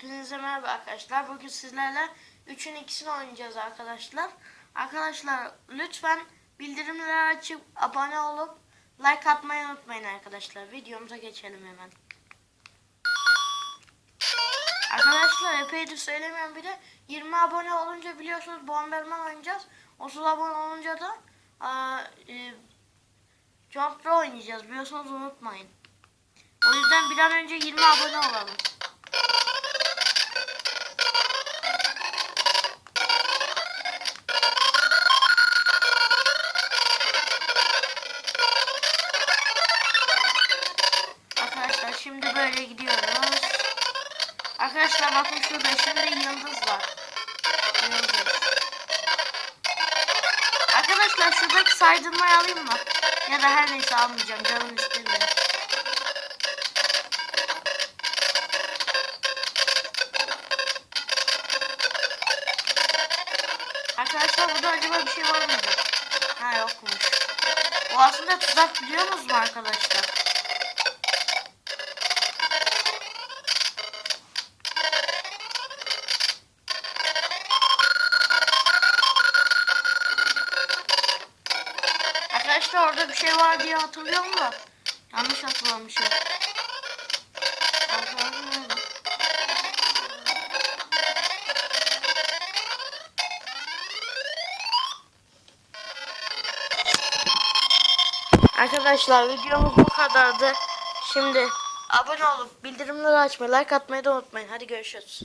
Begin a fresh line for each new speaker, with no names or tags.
Hepinize merhaba arkadaşlar. Bugün sizlerle 3'ün ikisini oynayacağız arkadaşlar. Arkadaşlar lütfen bildirimleri açıp abone olup like atmayı unutmayın arkadaşlar. Videomuza geçelim hemen. Arkadaşlar epeydir söylemiyorum bir de 20 abone olunca biliyorsunuz Bomberman oynayacağız. 30 abone olunca da e, Jump Pro oynayacağız. Biliyorsunuz unutmayın. O yüzden bir an önce 20 abone olalım. Şimdi böyle gidiyoruz. Arkadaşlar bakın şurada şimdi yıldız var. Yıldız. Arkadaşlar şuradaki saydırmayı alayım mı? Ya da her neyse almayacağım. Canım istemiyor. Arkadaşlar burada acaba bir şey var mıydı? Ha yokmuş. O aslında tuzak biliyor musunuz arkadaşlar? Arkadaşlar orada bir şey var diye hatırlıyorum da yanlış hatırlamışım. Arkadaşlar videomuz bu kadardı. Şimdi abone olup bildirimleri açmayı, like atmayı da unutmayın. Hadi görüşürüz.